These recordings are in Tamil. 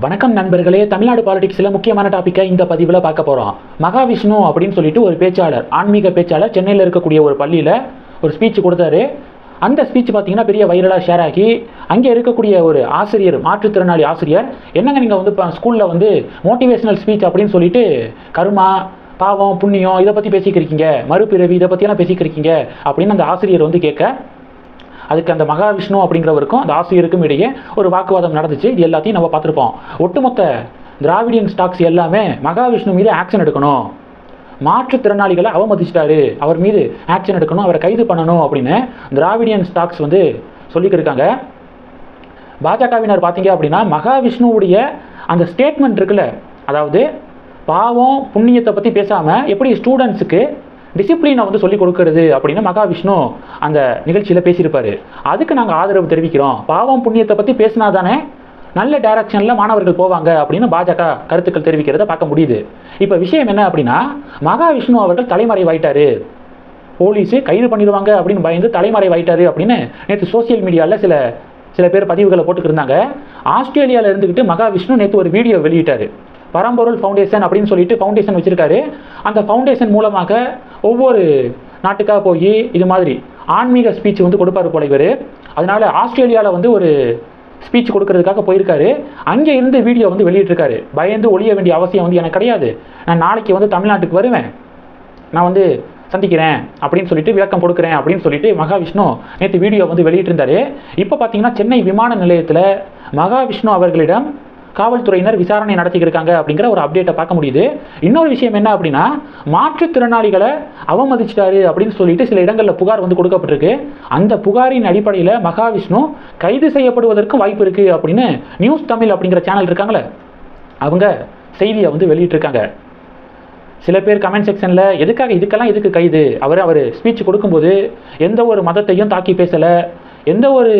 வணக்கம் நண்பர்களே தமிழ்நாடு பாலிடிக்ஸில் முக்கியமான டாப்பிக்கை இந்த பதிவில் பார்க்க போகிறோம் மகாவிஷ்ணு அப்படின்னு சொல்லிட்டு ஒரு பேச்சாளர் ஆன்மீக பேச்சாளர் சென்னையில் இருக்கக்கூடிய ஒரு பள்ளியில் ஒரு ஸ்பீச் கொடுத்தாரு. அந்த ஸ்பீச் பார்த்தீங்கன்னா பெரிய வைரலாக ஷேர் ஆகி அங்கே இருக்கக்கூடிய ஒரு ஆசிரியர் மாற்றுத்திறனாளி ஆசிரியர் என்னங்க நீங்கள் வந்து இப்போ ஸ்கூலில் வந்து மோட்டிவேஷனல் ஸ்பீச் அப்படின்னு சொல்லிட்டு கருமா பாவம் புண்ணியம் இதை பற்றி பேசிக்கிருக்கீங்க மறுபிறவி இதை பற்றியெல்லாம் பேசிக்கிருக்கீங்க அப்படின்னு அந்த ஆசிரியர் வந்து கேட்க அதுக்கு அந்த மகாவிஷ்ணு அப்படிங்கிறவருக்கும் அந்த ஆசிரியருக்கும் இடையே ஒரு வாக்குவாதம் நடந்துச்சு. இது எல்லாத்தையும் நம்ம பார்த்துருப்போம். ஒட்டுமொத்த திராவிடியன் ஸ்டாக்ஸ் எல்லாமே மகாவிஷ்ணு மீது ஆக்ஷன் எடுக்கணும். மாற்றுத்திறனாளிகளை அவமதிச்சிட்டாரு. அவர் மீது ஆக்ஷன் எடுக்கணும். அவரை கைது பண்ணணும் அப்படின்னு திராவிடியன் ஸ்டாக்ஸ் வந்து சொல்லிக்கிருக்காங்க பாஜகவினர் பார்த்தீங்க அப்படின்னா மகாவிஷ்ணுவுடைய அந்த ஸ்டேட்மெண்ட் இருக்குல்ல அதாவது பாவம் புண்ணியத்தை பற்றி பேசாமல் எப்படி ஸ்டூடெண்ட்ஸுக்கு டிசிப்ளினை வந்து சொல்லிக் கொடுக்கறது அப்படின்னு மகாவிஷ்ணு அந்த நிகழ்ச்சியில் பேசியிருப்பாரு. அதுக்கு நாங்கள் ஆதரவு தெரிவிக்கிறோம். பாவம் புண்ணியத்தை பற்றி பேசினா தானே நல்ல டைரக்ஷனில் மாணவர்கள் போவாங்க அப்படின்னு பாஜக கருத்துக்கள் தெரிவிக்கிறத பார்க்க முடியுது. இப்போ விஷயம் என்ன அப்படின்னா மகாவிஷ்ணு அவர்கள் தலைமறைவாயிட்டாரு. போலீஸு கைது பண்ணிடுவாங்க அப்படின்னு பயந்து தலைமறைவாயிட்டாரு அப்படின்னு நேற்று சோசியல் மீடியாவில் சில சில பேர் பதிவுகளை போட்டுக்கிருந்தாங்க ஆஸ்திரேலியாவில் இருந்துக்கிட்டு மகாவிஷ்ணு நேற்று ஒரு வீடியோ வெளியிட்டாரு. பரம்பொருள் ஃபவுண்டேஷன் அப்படின்னு சொல்லிட்டு ஃபவுண்டேஷன் வச்சுருக்காரு. அந்த ஃபவுண்டேஷன் மூலமாக ஒவ்வொரு நாட்டுக்காக போய் இது மாதிரி ஆன்மீக ஸ்பீச் வந்து கொடுப்பாரு போல இவர். அதனால் ஆஸ்திரேலியாவில் வந்து ஒரு ஸ்பீச் கொடுக்கறதுக்காக போயிருக்காரு. அங்கே இருந்து வீடியோ வந்து வெளியிட்டிருக்காரு. பயந்து ஒழிய வேண்டிய அவசியம் வந்து எனக்கு கிடையாது. நான் நாளைக்கு வந்து தமிழ்நாட்டுக்கு வருவேன். நான் வந்து சந்திக்கிறேன் அப்படின்னு சொல்லிட்டு விளக்கம் கொடுக்குறேன் அப்படின்னு சொல்லிட்டு மகாவிஷ்ணு நேற்று வீடியோ வந்து வெளியிட்டிருந்தாரு. இப்போ பார்த்தீங்கன்னா சென்னை விமான நிலையத்தில் மகாவிஷ்ணு அவர்களிடம் காவல்துறையினர் விசாரணை நடத்திக்கிருக்காங்க அப்படிங்கிற ஒரு அப்டேட்டை பார்க்க முடியுது. இன்னொரு விஷயம் என்ன அப்படின்னா மாற்றுத்திறனாளிகளை அவமதிச்சிட்டாரு அப்படின்னு சொல்லிட்டு சில இடங்களில் புகார் வந்து கொடுக்கப்பட்டிருக்கு. அந்த புகாரின் அடிப்படையில் மகாவிஷ்ணு கைது செய்யப்படுவதற்கும் வாய்ப்பு இருக்குது அப்படின்னு நியூஸ் தமிழ் அப்படிங்கிற சேனல் இருக்காங்களே அவங்க செய்தியை வந்து வெளியிட்டிருக்காங்க. சில பேர் கமெண்ட் செக்ஷனில் எதுக்காக இதுக்கெல்லாம் எதுக்கு கைது? அவர் அவர் ஸ்பீச் கொடுக்கும்போது எந்த ஒரு மதத்தையும் தாக்கி பேசலை. எந்த ஒரு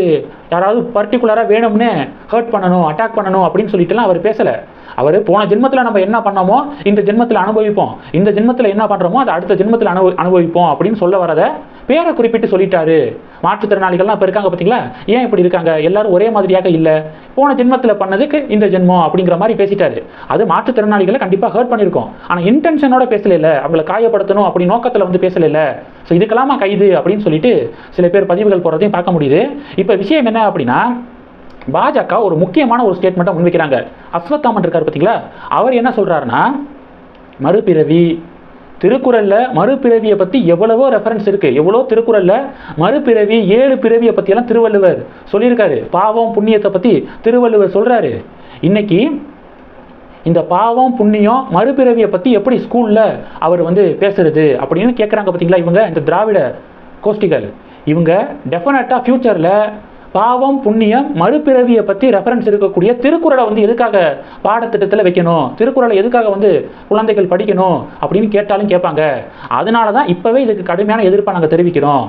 யாராவது பர்டிகுலராக வேணும்னு ஹர்ட் பண்ணணும் அட்டாக் பண்ணணும் அப்படின்னு சொல்லிட்டுலாம் அவர் பேசலை. அவர் போன ஜென்மத்தில் நம்ம என்ன பண்ணோமோ இந்த ஜென்மத்தில் அனுபவிப்போம். இந்த ஜென்மத்தில் என்ன பண்ணுறோமோ அதை அடுத்த ஜென்மத்தில் அனுபவி அனுபவிப்போம் அப்படின்னு சொல்ல வரதை பேரை குறிப்பிட்டு சொல்லிட்டாரு. மாற்றுத்திறனாளிகள்லாம் இப்போ இருக்காங்க பார்த்தீங்களா ஏன் இப்படி இருக்காங்க? எல்லாரும் ஒரே மாதிரியாக இல்லை. போன ஜென்மத்தில் பண்ணதுக்கு இந்த ஜென்மம் அப்படிங்கிற மாதிரி பேசிட்டாரு. அது மாற்றுத்திறனாளிகளை கண்டிப்பாக ஹர்ட் பண்ணியிருக்கோம் ஆனால் இன்டென்ஷனோட பேசல இல்லை அவங்களை காயப்படுத்தணும் அப்படி நோக்கத்தில் வந்து பேசல இல்லை ஸோ இதுக்கெல்லாமா கைது அப்படின்னு சொல்லிட்டு சில பேர் பதிவுகள் போகிறதையும் பார்க்க முடியுது. இப்போ விஷயம் என்ன அப்படின்னா பாஜக ஒரு முக்கியமான ஒரு ஸ்டேட்மெண்ட்டை முன்வைக்கிறாங்க. அஸ்வத்தாமன் இருக்கார் பார்த்தீங்களா அவர் என்ன சொல்கிறாருன்னா மறுபிறவி திருக்குறளில் மறுபிறவியை பற்றி எவ்வளவோ ரெஃபரன்ஸ் இருக்குது எவ்வளோ திருக்குறளில் மறுபிறவி ஏழு பிறவியை பற்றியெல்லாம் திருவள்ளுவர் சொல்லியிருக்காரு. பாவம் புண்ணியத்தை பற்றி திருவள்ளுவர் சொல்கிறாரு இன்னைக்கு இந்த பாவம் புண்ணியம் மறுபிறவியை பற்றி எப்படி ஸ்கூலில் அவர் வந்து பேசுறது அப்படின்னு கேட்குறாங்க பார்த்தீங்களா இவங்க? இந்த திராவிட கோஷ்டிகள். இவங்க டெஃபினட்டாக ஃப்யூச்சரில் பாவம் புண்ணியம் மறுபிறவியை பற்றி ரெஃபரன்ஸ் இருக்கக்கூடிய திருக்குறளை வந்து எதுக்காக பாடத்திட்டத்தில் வைக்கணும்? திருக்குறளை எதுக்காக வந்து குழந்தைகள் படிக்கணும் அப்படின்னு கேட்டாலும் கேட்பாங்க. அதனால தான் இப்போவே இதுக்கு கடுமையான எதிர்ப்பை நாங்கள் தெரிவிக்கிறோம்.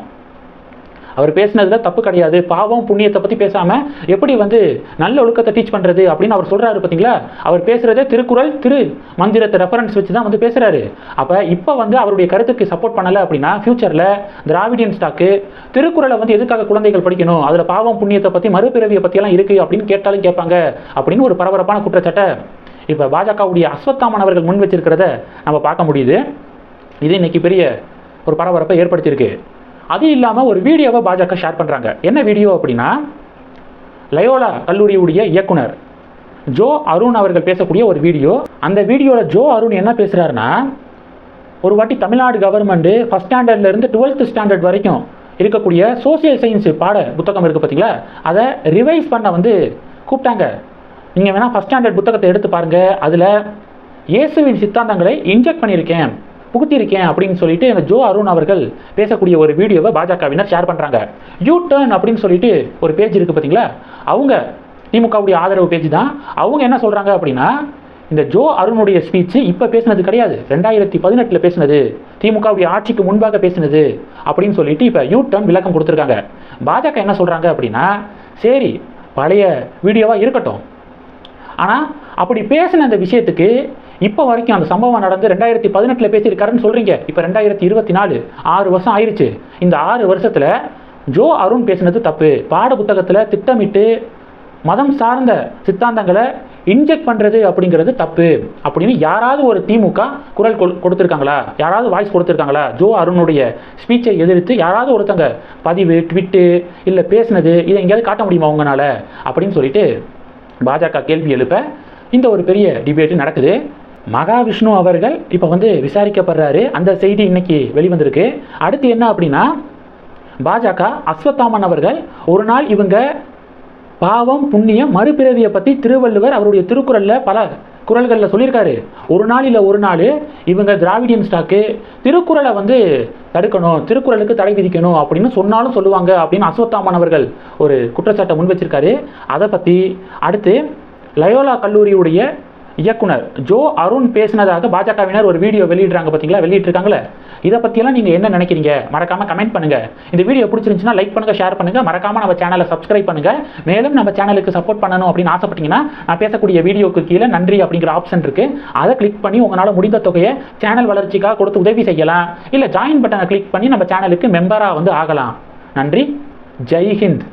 அவர் பேசினதுல தப்பு கிடையாது. பாவம் புண்ணியத்தை பற்றி பேசாமல் எப்படி வந்து நல்ல ஒழுக்கத்தை டீச் பண்ணுறது அப்படின்னு அவர் சொல்கிறாரு பார்த்தீங்களா அவர் பேசுகிறதே திருக்குறள் திரு மந்திரத்தை ரெஃபரன்ஸ் வச்சு தான் வந்து பேசுகிறாரு அப்போ இப்போ வந்து அவருடைய கருத்துக்கு சப்போர்ட் பண்ணலை அப்படின்னா ஃப்யூச்சரில் திராவிடியன் ஸ்டாக்கு திருக்குறளை வந்து எதுக்காக குழந்தைகள் படிக்கணும்? அதில் பாவம் புண்ணியத்தை பற்றி மறுபிறவியை பற்றியெல்லாம் இருக்குது அப்படின்னு கேட்டாலும் கேட்பாங்க அப்படின்னு ஒரு பரபரப்பான குற்றச்சாட்டை இப்போ பாஜகவுடைய அஸ்வத்தாமன் அவர்கள் முன் வச்சிருக்கிறத நம்ம பார்க்க முடியுது. இது இன்னைக்கு பெரிய ஒரு பரபரப்பை ஏற்படுத்தியிருக்கு. அது இல்லாமல் ஒரு வீடியோவை பாஜக ஷேர் பண்ணுறாங்க என்ன வீடியோ அப்படின்னா லயோலா கல்லூரியுடைய இயக்குனர் ஜோ அருண் அவர்கள் பேசக்கூடிய ஒரு வீடியோ. அந்த வீடியோவில் ஜோ அருண் என்ன பேசுகிறாருன்னா ஒரு வாட்டி தமிழ்நாடு கவர்மெண்ட்டு ஃபஸ்ட் ஸ்டாண்டர்ட்லேருந்து டுவெல்த் ஸ்டாண்டர்ட் வரைக்கும் இருக்கக்கூடிய சோசியல் சயின்ஸ் பாட புத்தகம் இருக்குது பார்த்தீங்களா அதை ரிவைஸ் பண்ண வந்து கூப்பிட்டாங்க. நீங்கள் வேணால் ஃபஸ்ட் ஸ்டாண்டர்ட் புத்தகத்தை எடுத்து பாருங்கள் அதில் இயேசுவின் சித்தாந்தங்களை இன்ஜெக்ட் பண்ணியிருக்கேன். புகுத்தியிருக்கேன் அப்படின்னு சொல்லிட்டு இந்த ஜோ அருண் அவர்கள் பேசக்கூடிய ஒரு வீடியோவை பாஜகவினர் ஷேர் பண்ணுறாங்க யூ டர்ன் அப்படின்னு சொல்லிட்டு ஒரு பேஜ் இருக்குது பார்த்தீங்களா அவங்க திமுகவுடைய ஆதரவு பேஜ் தான். அவங்க என்ன சொல்கிறாங்க அப்படின்னா இந்த ஜோ அருணுடைய ஸ்பீச்சு இப்போ பேசினது கிடையாது. ரெண்டாயிரத்தி பதினெட்டில் பேசினது. திமுகவுடைய ஆட்சிக்கு முன்பாக பேசினது. அப்படின்னு சொல்லிட்டு இப்போ யூ டர்ன் விளக்கம் கொடுத்துருக்காங்க. பாஜக என்ன சொல்கிறாங்க அப்படின்னா சரி பழைய வீடியோவாக இருக்கட்டும். ஆனால் அப்படி பேசின அந்த விஷயத்துக்கு இப்போ வரைக்கும் அந்த சம்பவம் நடந்து ரெண்டாயிரத்தி பதினெட்டில் பேசியிருக்காருன்னு சொல்கிறீங்க இப்போ ரெண்டாயிரத்தி இருபத்தி நாலு ஆறு வருஷம் ஆயிடுச்சு. இந்த ஆறு வருஷத்தில் ஜோ அருண் பேசினது தப்பு. பாட புத்தகத்தில் திட்டமிட்டு மதம் சார்ந்த சித்தாந்தங்களை இன்ஜெக்ட் பண்ணுறது அப்படிங்கிறது தப்பு. அப்படின்னு யாராவது ஒரு திமுக குரல் கொடுத்துருக்காங்களா? யாராவது வாய்ஸ் கொடுத்துருக்காங்களா? ஜோ அருணுடைய ஸ்பீச்சை எதிர்த்து யாராவது ஒருத்தங்க பதிவு ட்விட்டு இல்லை பேசுனது இதை எங்கேயாவது காட்ட முடியுமா உங்களால்? அப்படின்னு சொல்லிட்டு பாஜக கேள்வி எழுப்ப இந்த ஒரு பெரிய டிபேட்டு நடக்குது. மகாவிஷ்ணு அவர்கள் இப்போ வந்து விசாரிக்கப்படுறாரு. அந்த செய்தி இன்னைக்கு வெளிவந்திருக்கு. அடுத்து என்ன அப்படின்னா பாஜக அஸ்வத்தாமன் அவர்கள் ஒரு நாள் இவங்க பாவம் புண்ணியம் மறுபிறவியை பற்றி திருவள்ளுவர் அவருடைய திருக்குறளில் பல குரல்களில் சொல்லியிருக்காரு. ஒரு நாள் இல்லை ஒரு நாள் இவங்க திராவிடியன் ஸ்டாக்கு திருக்குறளை வந்து தடுக்கணும் திருக்குறளுக்கு தடை விதிக்கணும் அப்படின்னு சொன்னாலும் சொல்லுவாங்க அப்படின்னு அஸ்வத்தாமன் அவர்கள் ஒரு குற்றச்சாட்டை முன் வச்சிருக்காரு. அதை பற்றி அடுத்து லயோலா கல்லூரியுடைய இயக்குனர். ஜோ அருண் பேசினதாக பாஜகவினர் ஒரு வீடியோ வெளியிடுறாங்க பார்த்தீங்களா வெளியிட்டிருக்காங்களே. இதை பற்றியெல்லாம் நீங்கள் என்ன நினைக்கிறீங்க? மறக்காமல் கமெண்ட் பண்ணுங்கள் இந்த வீடியோ பிடிச்சிருந்துச்சுன்னா லைக் பண்ணுங்கள் ஷேர் பண்ணுங்கள் மறக்காமல் நம்ம சேனலை சப்ஸ்கிரைப் பண்ணுங்கள் மேலும் நம்ம சேனலுக்கு சப்போர்ட் பண்ணணும் அப்படின்னு ஆசைப்பட்டீங்கன்னா நான் பேசக்கூடிய வீடியோக்கு கீழே நன்றி அப்படிங்கிற ஆப்ஷன் இருக்குது அதை கிளிக் பண்ணி உங்களால் முடிந்த தொகையை சேனல் வளர்ச்சிக்காக கொடுத்து உதவி செய்யலாம். இல்லை ஜாயின் பட்டனை கிளிக் பண்ணி நம்ம சேனலுக்கு மெம்பராக வந்து ஆகலாம். நன்றி. ஜெய்ஹிந்த்